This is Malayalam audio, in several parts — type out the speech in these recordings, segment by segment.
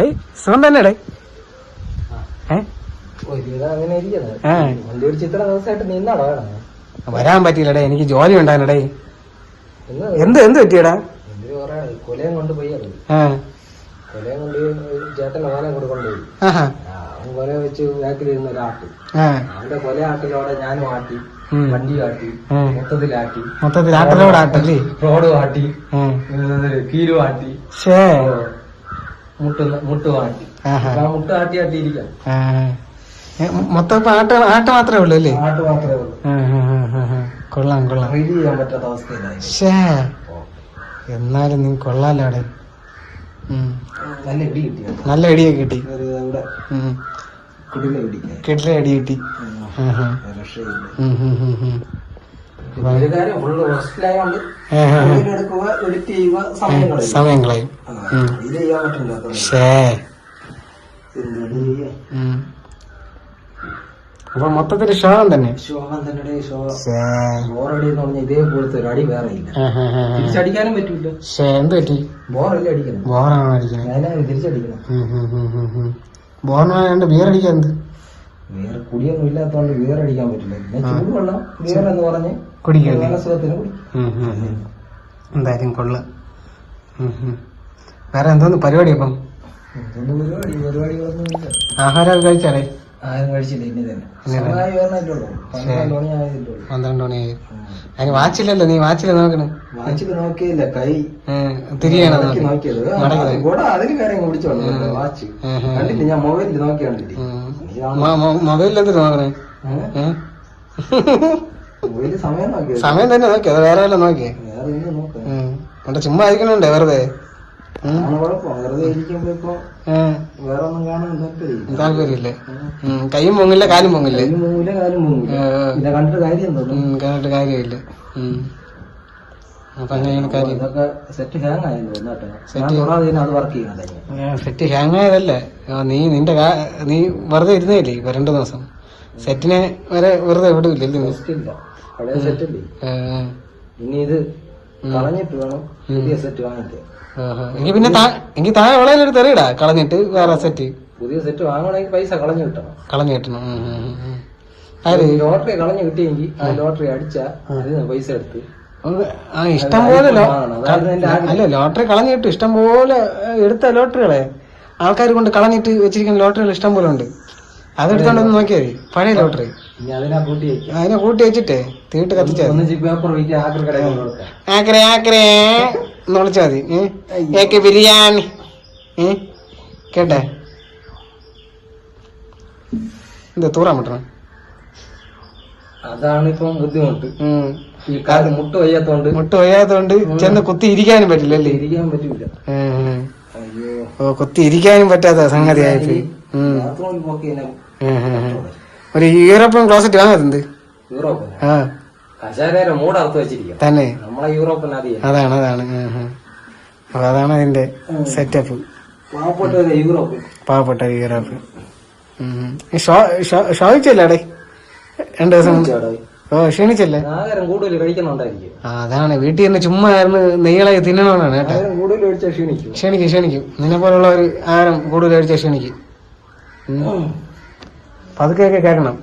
ഏയ് സുഖം തന്നെ ഡേ വരാൻ പറ്റിയില്ലടേ എനിക്ക് ജോലി ഉണ്ടായിരുന്നടേ. എന്ത് എന്ത് പറ്റിയടാ? കൊലയും കൊണ്ട് പോയി അത്. ആ. കൊലയും കൊണ്ട് ഒരു ചേട്ടൻ ഓനെ കൂടെ കൊണ്ടുപോയി. കൊല വെച്ച് ബാക്കിലിരുന്ന ഒരാട്ടി അവന്റെ കൊല ആട്ടിലോടെ ഞാനും ആട്ടി. വണ്ടി ആട്ടി. മൊത്തത്തിലാട്ടി മൊത്തത്തിൽ ആട്ടലോട് ആട്ടല്ലേ? റോഡ് ആട്ടി കീരു ആട്ടി മൊത്തം ആട്ട ആട്ട മാത്രമേ ഉള്ളൂ അല്ലേ. കൊള്ളാം കൊള്ളാം. ഷേ എന്നാലും നീ കൊള്ളാലോ അവിടെ. നല്ല ഇടി കിട്ടി. കുടില ഇടി കിട്ടി. സമയം കളയും. അപ്പൊ മൊത്തത്തിൽ ശോകം തന്നെ. ശോകം തന്നെ ബോറടി എന്ന് പറഞ്ഞ ഇതേപോലത്തെ ഒരു അടി വേറെ ഇല്ല. തിരിച്ചടിക്കാനും പറ്റൂല. എന്ത് പറ്റി? ബോറല്ല അടിക്കണം? ബോറാണോ അടിക്കണം? തിരിച്ചടിക്കണം. ബോറിനായോണ്ട് ബിയർ അടിക്കാൻ എന്ത്? വേറെ കുടിയൊന്നും ഇല്ലാത്തതുകൊണ്ട് വേറെ അടിക്കാൻ പറ്റില്ല. പിന്നെ ചൂടുവെള്ളം വേറെ എന്ന് പറഞ്ഞ് കുടിക്കല്ലേ നല്ല സുഖത്തിന് കുടിക്കും. എന്തായാലും കൊള്ളാം. വേറെ എന്തോന്ന് പരിപാടി അപ്പം? പരിപാടികളൊന്നും ഇല്ല. ആഹാരമൊക്കെ കഴിച്ചാലേ? ആരും കഴിച്ചില്ല ഇനി തന്നെ. പന്ത്രണ്ട് മണിയായി അതിന് വാച്ചില്ലല്ലോ നീ? വാച്ചില്ല നോക്കണേ. വാച്ചിൽ നോക്കിയില്ല. കൈ തിരിയാണ് നോക്കിയത്. അതിന് കാര്യം കുടിച്ചോളൂ വാച്ച്. കണ്ടില്ല? ഞാൻ മൊബൈലിൽ നോക്കി എന്തിനു നോക്കണേ? സമയം നോക്കിയത് സമയം തന്നെ നോക്കി അത് വേറെ വല്ല നോക്കാം. അവിടെ ചുമ്മാ ഇരിക്കണുണ്ടേ വെറുതെ. താല്പര്യല്ലേ താല്പര്യമില്ല. കൈയും പൊങ്ങില്ല കാലും പൊങ്ങില്ലേ. കണ്ടിട്ട് കാര്യമില്ല. ഉം. അപ്പൊ അങ്ങനെയാണ് കാര്യം. ഇതൊക്കെ സെറ്റ് ഹാങ് ആയെന്ന് സെറ്റ് അത് വർക്ക് സെറ്റ് ഹാങ് ആയതല്ലേ? നീ നിന്റെ നീ വെറുതെ ഇരുന്നില്ലേ ഇപ്പൊ രണ്ടു ദിവസം? സെറ്റിനെ വരെ വെറുതെ എവിടെ ഇനി ഇത് കളഞ്ഞിട്ട് വേണം പുതിയ സെറ്റ് വാങ്ങിക്കാൻ ആഹാ. എങ്കി പിന്നെ എങ്കി താഴെ വളയിലൊരു തെറിയിടാ കളഞ്ഞിട്ട് വേറെ സെറ്റ് പുതിയ സെറ്റ് വാങ്ങണമെങ്കിൽ പൈസ കളഞ്ഞു കിട്ടണം. കളഞ്ഞു കിട്ടണം. ലോട്ടറി കളഞ്ഞു കിട്ടിയെങ്കിൽ ആ ലോട്ടറി അടിച്ചാൽ അതിന് പൈസ എടുത്ത് ഇഷ്ടം പോലെ. അല്ല ലോട്ടറി കളഞ്ഞിട്ട് ഇഷ്ടം പോലെ എടുത്ത ലോട്ടറികളെ ആൾക്കാർ കൊണ്ട് കളഞ്ഞിട്ട് വെച്ചിരിക്കുന്ന ലോട്ടറികൾ ഇഷ്ടം പോലെ ഉണ്ട്. അതെടുത്തോണ്ട് ഒന്ന് നോക്കിയാൽ മതി. പഴയ ലോട്ടറി. അതിനാ കൂട്ടി വെച്ചിട്ടേ തീട്ട് കത്തിച്ചാൽ ആക്രി ആക്രേ എന്ന് വിളിച്ചാൽ മതി? ഏക്ക് ബിരിയാണി. കേട്ടെ? എന്താ തൂറാൻ പറ്റണം? അതാണ് ഇപ്പം ബുദ്ധിമുട്ട്. ഈ കാൽ മുട്ട് വയ്യാത്തോണ്ട് മുട്ട് വയ്യാത്തോണ്ട് ചെന്ന് കുത്തി ഇരിക്കാനും പറ്റില്ല അല്ലേ? ഇരിക്കാൻ പറ്റൂല. ഓ കുത്തി ഇരിക്കാനും പറ്റാത്ത സംഗതി ആയിട്ട്. ഒരു യൂറോപ്യൻ ക്ലോസറ്റ് വാങ്ങാറുണ്ട്? യൂറോപ്പൻ ആ. കശാരേരെ വെച്ചിരിക്കാം. തന്നെ. നമ്മളെ യൂറോപ്പൻ അറിയാം അതാണ് അതാണ്. അപ്പൊ അതാണ് അതിന്റെ സെറ്റപ്പ് പാവപ്പെട്ട യൂറോപ്പൻ പാവപ്പെട്ട യൂറോപ്പ് ഷോയിച്ചല്ലേ രണ്ടു ദിവസം? ഓ ക്ഷീണിച്ചല്ലേ? ആഹാരം കൂടുതൽ അതാണ്. വീട്ടിൽ തന്നെ ചുമ്മാ ആയിരുന്നു നെയ്യളായി തിന്നണമെന്നാണ് കേട്ടോ. കൂടുതൽ കഴിച്ചാൽ ക്ഷീണിക്കും. ക്ഷണിക്കും ക്ഷണിക്കും. നിന്നെ പോലുള്ള ഒരു ആഹാരം കൂടുതൽ കഴിച്ചാൽ ക്ഷണിക്കും. ഉം. പതുക്കെയൊക്കെ കേൾക്കണം.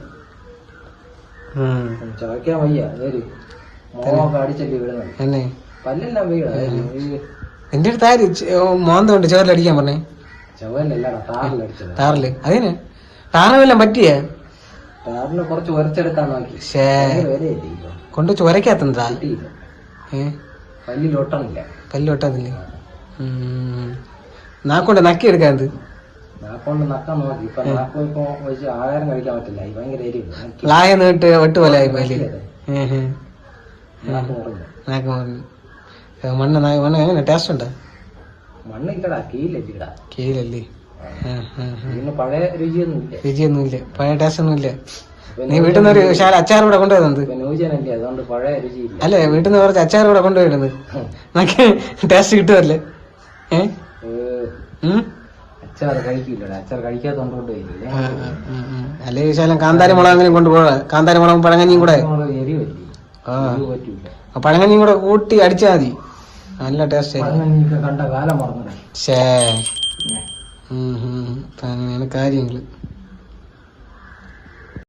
ചവയ്ക്കാൻ വയ്യ. എന്നെ? പല്ലെല്ലാം വീഴ എന്റെ അടുത്ത് ആര് മോന്തോണ്ട്. ചോറിലടിക്കാൻ പറഞ്ഞേ. താറിൽ അതിന്? ടാറിനെല്ലാം പറ്റിയേ? ടാറിന് കുറച്ച് ഉരച്ചെടുക്കാൻ നോക്കി. കൊണ്ട് ചൊരക്കാത്തണ്ടാ കിട്ടിയില്ല. ഏ? പല്ലിൽ ഒട്ടണില്ല. കല്ല് വെട്ടാതില്ലേ നാക്കൊണ്ട് നക്കി എടുക്കാൻ എന്ത്? നാക്കൊണ്ട് നക്കാൻ നോക്കി. ഇപ്പൊ നാക്കോ ഇപ്പൊ വെച്ച് ആഹാരം കഴിക്കാൻ പറ്റില്ല. ഭയങ്കര എരിവ് ലായ നീട്ട് വെട്ട് പോലെ ആയി പോയില്ലേ? നാക്ക് പറഞ്ഞു മണ്ണ് മണ്ണ് എങ്ങനെ? ടേസ്റ്റ് ഉണ്ടോ? മണ്ണ് ഇല്ലടാ. കീഴല്ലേ ഇതിന് പഴയ പഴയ ടേസ്റ്റ് നീ വീട്ടിൽ നിന്ന് ഒരു ശാല അച്ചാർ പഴയ രുചിയില്ല. അല്ലേ വീട്ടിൽ നിന്ന് കുറച്ച് അച്ചാർ ഇവിടെ നമുക്ക് ടേസ്റ്റ് കിട്ടുമല്ലേ. അല്ലേ വിശാലം കാന്താരി മുളക് അങ്ങനെ കൊണ്ടുപോകാ കാന്താരി മുളകും പഴങ്ങഞ്ഞിയും കൂടെ. ആ. പഴങ്ങഞ്ഞിയും കൂടെ കൂട്ടി അടിച്ചാൽ മതി. നല്ല ടേസ്റ്റ് ആയിരിക്കും അങ്ങനെയാണ് കാര്യങ്ങൾ